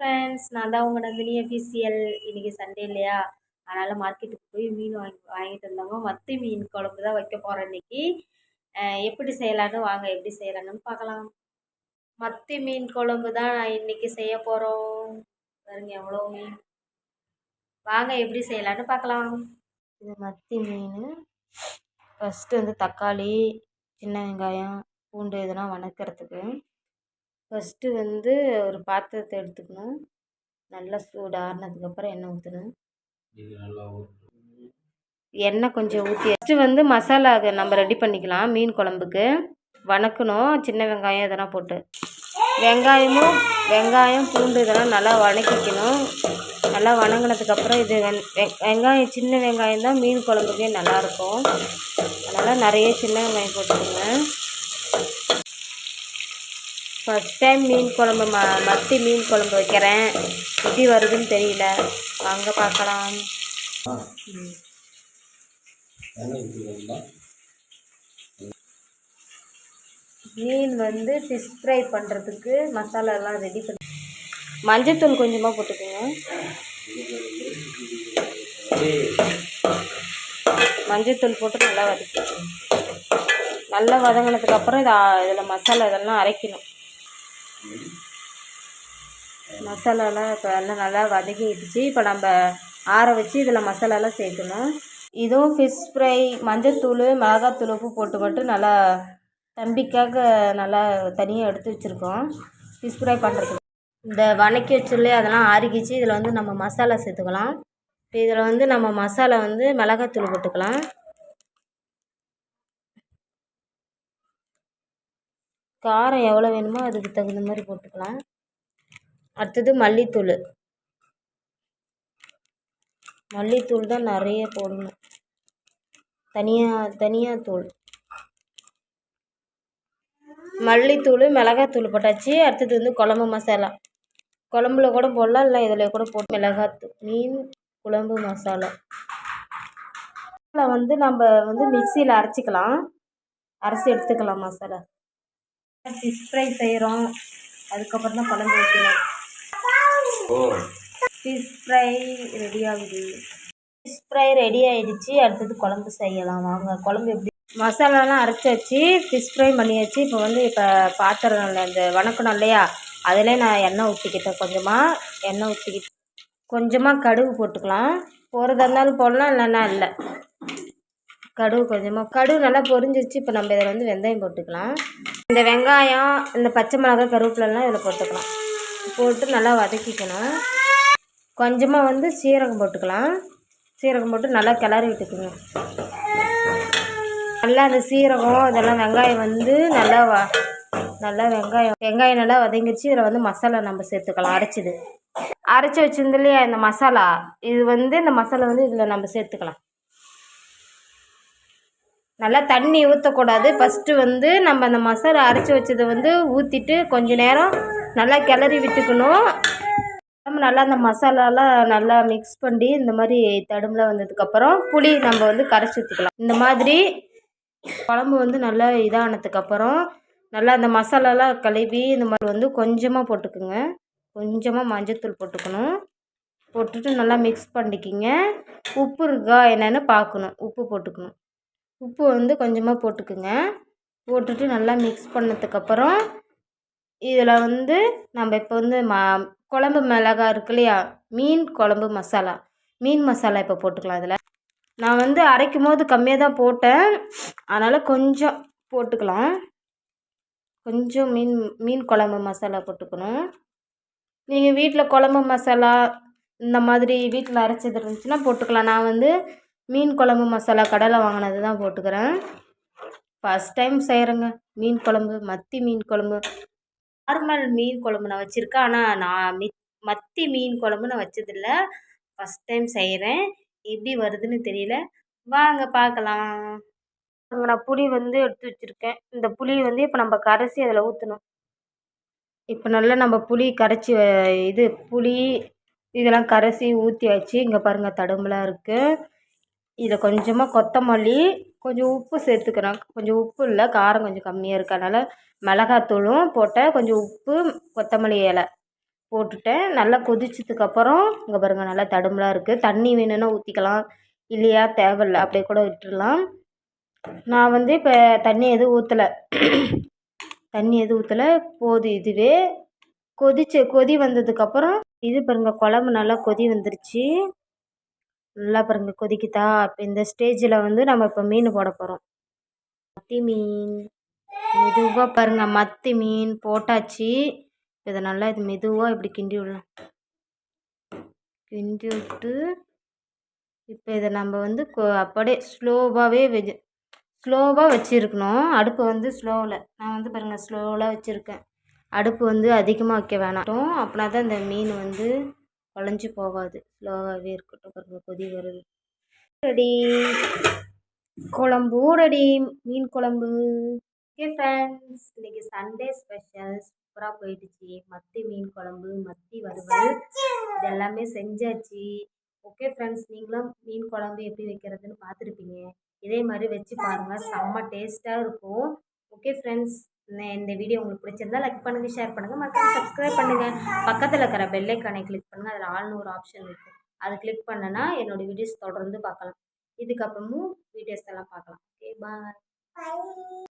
Friends நான் தான் உங்கள் நந்தினி அஃபிஷியல் இன்றைக்கி சண்டே இல்லையா? அதனால் மார்க்கெட்டுக்கு போய் மீன் வாங்கி வாங்கிட்டு வந்தாங்க மத்தி மீன் குழம்பு தான் வைக்க போகிறேன் இன்றைக்கி எப்படி செய்யலான்னு வாங்க எப்படி செய்யலாங்கன்னு பார்க்கலாம். மத்தி மீன் குழம்பு தான் நான் இன்றைக்கி செய்ய போகிறோம் பாருங்க எவ்வளோ மீன். வாங்க எப்படி செய்யலான்னு பார்க்கலாம். இது மத்தி மீன். ஃபஸ்ட்டு வந்து தக்காளி சின்ன வெங்காயம் பூண்டு இதெல்லாம் வணக்கிறதுக்கு. ஃபஸ்ட்டு வந்து ஒரு பாத்திரத்தை எடுத்துக்கணும். நல்லா சூடு ஆறுனதுக்கப்புறம் எண்ணெய் ஊற்றணும் எண்ணெய் கொஞ்சம் ஊற்றி ஃபஸ்ட்டு வந்து மசாலா நம்ம ரெடி பண்ணிக்கலாம். மீன் குழம்புக்கு. வணக்கணும். சின்ன வெங்காயம் இதெல்லாம் போட்டு. வெங்காயமும் வெங்காயம் பூண்டு இதெல்லாம் நல்லா வணக்கிக்கணும். நல்லா வணங்கினதுக்கப்புறம் இது வெங் வெங்காயம் சின்ன வெங்காயம் தான் மீன் குழம்புக்கே நல்லாயிருக்கும் அதனால் நிறைய சின்ன வெங்காயம் போட்டுக்கோங்க. ஃபஸ்ட் டைம் மீன் குழம்பு ம மத்தி மீன் குழம்பு வைக்கிறேன். எப்படி வருதுன்னு தெரியல. வாங்க பார்க்கலாம். மீன் வந்து ஃபிஷ் ஃப்ரை பண்ணுறதுக்கு மசாலாலாம் ரெடி பண்ணி மஞ்சத்தூள் கொஞ்சமாக போட்டுக்கோங்க. மஞ்சத்தூள் போட்டு நல்லா வதக்கிக்கணும் நல்லா வதங்கினதுக்கப்புறம் இதை இதில் மசாலா இதெல்லாம் அரைக்கணும். மசாலாலாம் இப்போ எல்லாம் நல்லா வதக்கிடுச்சு இப்போ நம்ம ஆற வச்சு இதில் மசாலாலாம் சேர்க்கணும். இதுவும் ஃபிஷ் ஃப்ரை மஞ்சத்தூள் மிளகாத்தூள் உப்பு போட்டு மட்டும் நல்லா தம்பிக்காக நல்லா தனியாக எடுத்து வச்சுருக்கோம். ஃபிஷ் ஃப்ரை பண்ணுறதுக்கு இந்த வணக்கி வச்சுருலே அதெல்லாம் ஆறிக்கிச்சு. இதில் வந்து நம்ம மசாலா சேர்த்துக்கலாம். இப்போ இதில் வந்து நம்ம மசாலா வந்து மிளகாத்தூள் போட்டுக்கலாம். காரம் எவ்வளோ வேணுமோ அதுக்கு தகுந்த மாதிரி போட்டுக்கலாம். அடுத்தது மல்லித்தூள். மல்லித்தூள் தான் நிறைய போடணும். தனியாக தனியாக தூள். மல்லித்தூள் மிளகாத்தூள் போட்டாச்சு. அடுத்தது வந்து குழம்பு மசாலா. குழம்புல கூட போடலாம் இல்லை இதில் கூட போட்டு மிளகாத்தூள் மீன் குழம்பு மசாலா வந்து நம்ம வந்து மிக்சியில் அரைச்சிக்கலாம். அரைச்சி எடுத்துக்கலாம் மசாலா. ஃபிஷ் ஃப்ரை செய்கிறோம் அதுக்கப்புறம் தான் குழம்பு வைக்கணும். ஃபிஷ் ஃப்ரை ரெடி ஆகுது. ஃபிஷ் ஃப்ரை ரெடி ஆகிடுச்சு அடுத்தது குழம்பு செய்யலாம். வாங்க குழம்பு எப்படி? மசாலாலாம் அரைச்சி வச்சு ஃபிஷ் ஃப்ரை பண்ணியாச்சு இப்போ வந்து இப்போ பாத்திரம் இந்த வணக்கணும் இல்லையா? அதிலே நான் எண்ணெய் ஊற்றிக்கிட்டேன் கொஞ்சமாக எண்ணெய் ஊற்றிக்கிட்டு கொஞ்சமாக கடுகு போட்டுக்கலாம். போகிறதா இருந்தாலும் போடலாம் இல்லைன்னா இல்லை. கடுகு கொஞ்சமாக கடுகு நல்லா பொரிஞ்சிருச்சு. இப்போ நம்ம இதில் வந்து வெந்தயம் போட்டுக்கலாம். இந்த வெங்காயம் இந்த பச்சை மிளகா கருவேப்பிலெலாம் இதில் போட்டுக்கலாம். போட்டு நல்லா வதக்கிக்கணும். கொஞ்சமாக வந்து சீரகம் போட்டுக்கலாம். சீரகம் போட்டு நல்லா கிளறி விட்டுக்குங்க. நல்லா அந்த சீரகம் இதெல்லாம் வெங்காயம் வந்து நல்லா வ நல்லா வெங்காயம் வெங்காயம் நல்லா வதங்கிடுச்சு இதில் வந்து மசாலா நம்ம சேர்த்துக்கலாம். அரைச்சிது. அரைச்சி வச்சிருந்து இல்லையா இந்த மசாலா? இது வந்து இந்த மசாலா வந்து இதில் நம்ம சேர்த்துக்கலாம். நல்லா தண்ணி ஊற்றக்கூடாது ஃபஸ்ட்டு வந்து நம்ம அந்த மசாலா அரைச்சி வச்சதை வந்து ஊற்றிட்டு கொஞ்ச நேரம் நல்லா கிளறி விட்டுக்கணும். நம்ம நல்லா அந்த மசாலாலாம் நல்லா மிக்ஸ் பண்ணி இந்த மாதிரி தடுமில் வந்ததுக்கப்புறம் புளி நம்ம வந்து கரைச்சி ஊற்றிக்கலாம் இந்த மாதிரி குழம்பு வந்து நல்லா இதானதுக்கப்புறம் நல்லா அந்த மசாலாலாம் கழுவி இந்த மாதிரி வந்து கொஞ்சமாக போட்டுக்குங்க. கொஞ்சமாக மஞ்சத்தூள் போட்டுக்கணும். போட்டுட்டு நல்லா மிக்ஸ் பண்ணிக்கிங்க. உப்பு இருக்கா என்னென்னு பார்க்கணும். உப்பு போட்டுக்கணும். உப்பு வந்து கொஞ்சமாக போட்டுக்குங்க. போட்டுட்டு நல்லா மிக்ஸ் பண்ணதுக்கப்புறம் இதில் வந்து நம்ம இப்போ வந்து மா குழம்பு மிளகா இருக்கு இல்லையா? மீன் குழம்பு மசாலா. மீன் மசாலா இப்போ போட்டுக்கலாம் இதில். நான் வந்து அரைக்கும் போது கம்மியாக தான் போட்டேன். அதனால் கொஞ்சம் போட்டுக்கலாம். கொஞ்சம் மீன் மீன் குழம்பு மசாலா போட்டுக்கணும். நீங்கள் வீட்டில் குழம்பு மசாலா இந்த மாதிரி வீட்டில் அரைச்சது இருந்துச்சுன்னா போட்டுக்கலாம். நான் வந்து மீன் குழம்பு மசாலா கடலை வாங்கினது தான் போட்டுக்கிறேன். ஃபஸ்ட் டைம் செய்கிறேங்க மீன் குழம்பு மத்தி மீன் குழம்பு. நார்மல் மீன் குழம்பு நான் வச்சுருக்கேன். ஆனால் நான் மி மத்தி மீன் குழம்பு நான் வச்சதில்ல. ஃபஸ்ட் டைம் செய்கிறேன் எப்படி வருதுன்னு தெரியல. வாங்க பார்க்கலாம். நான் புளி வந்து எடுத்து வச்சுருக்கேன். இந்த புளி வந்து இப்போ நம்ம கரைச்சி அதில் ஊற்றணும் இப்போ நல்லா நம்ம புளி கரைச்சி இது புளி இதெல்லாம் கரைச்சி ஊற்றியாச்சு இங்கே பாருங்கள் தடும்புலாம் இருக்குது இதில் கொஞ்சமாக கொத்தமல்லி கொஞ்சம் உப்பு சேர்த்துக்கிறேன். கொஞ்சம் உப்பு இல்லை காரம் கொஞ்சம் கம்மியாக இருக்குது அதனால் மிளகாத்தூளும் போட்டேன். கொஞ்சம் உப்பு கொத்தமல்லி இலை போட்டுட்டேன். நல்லா கொதிச்சதுக்கப்புறம் இங்கே பாருங்கள் நல்லா தடுமலாக இருக்குது தண்ணி வேணும்னா ஊற்றிக்கலாம் இல்லையா தேவையில்ல. அப்படியே கூட விட்டுடலாம். நான் வந்து இப்போ தண்ணி எதுவும் ஊற்றலை தண்ணி எதுவும் ஊற்றலை போதும் இதுவே. கொதிச்சு கொதி வந்ததுக்கப்புறம் இது பாருங்கள் குழம்பு நல்லா கொதி வந்துருச்சு. நல்லா பாருங்க கொதிக்குதா? இப்போ இந்த ஸ்டேஜில் வந்து நம்ம இப்போ மீன் போட போகிறோம் மத்தி மீன். மெதுவாக பாருங்க மத்தி மீன் போட்டாச்சு. இதை நல்லா இது மெதுவாக இப்படி கிண்டி விடலாம். கிண்டி விட்டு இப்போ இதை நம்ம வந்து அப்படியே ஸ்லோவாகவே வெஜ் ஸ்லோவாக வச்சுருக்கணும். அடுப்பு வந்து ஸ்லோவில் நான் வந்து பாருங்கள் ஸ்லோவில் வச்சுருக்கேன். அடுப்பு வந்து அதிகமாக வைக்க வேணாட்டும் அப்படின்னா தான் இந்த மீன் வந்து குழஞ்சி போகாது. ஸ்லோவாகவே இருக்கட்டும். பாருங்கள் கொதி வருது. ரெடி குழம்பு ரெடி மீன் குழம்பு. ஓகே ஃப்ரெண்ட்ஸ் இன்னைக்கு சண்டே ஸ்பெஷல் சூப்பராக போயிடுச்சு. மத்தி மீன் குழம்பு மத்தி வறுவல். இது எல்லாமே செஞ்சாச்சு. ஓகே ஃப்ரெண்ட்ஸ் நீங்களும் மீன் குழம்பு எப்படி வைக்கிறதுன்னு பார்த்துருப்பீங்க. இதே மாதிரி வச்சு பாருங்கள் செம்ம டேஸ்ட்டாக இருக்கும். ஓகே ஃப்ரெண்ட்ஸ் இந்த வீடியோ உங்களுக்கு பிடிச்சிருந்தா லைக் பண்ணுங்கள் ஷேர் பண்ணுங்கள் மறக்காம சப்ஸ்கிரைப் பண்ணுங்கள் பக்கத்தில் இருக்கிற பெல் ஐக்கானை கிளிக் பண்ணுங்கள் அதில் ஆல்னு ஒரு ஆப்ஷன் இருக்கும் அது கிளிக் பண்ணனா என்னோடய வீடியோஸ் தொடர்ந்து பார்க்கலாம். இதுக்கப்புறமும் வீடியோஸ் எல்லாம் பார்க்கலாம். Okay bye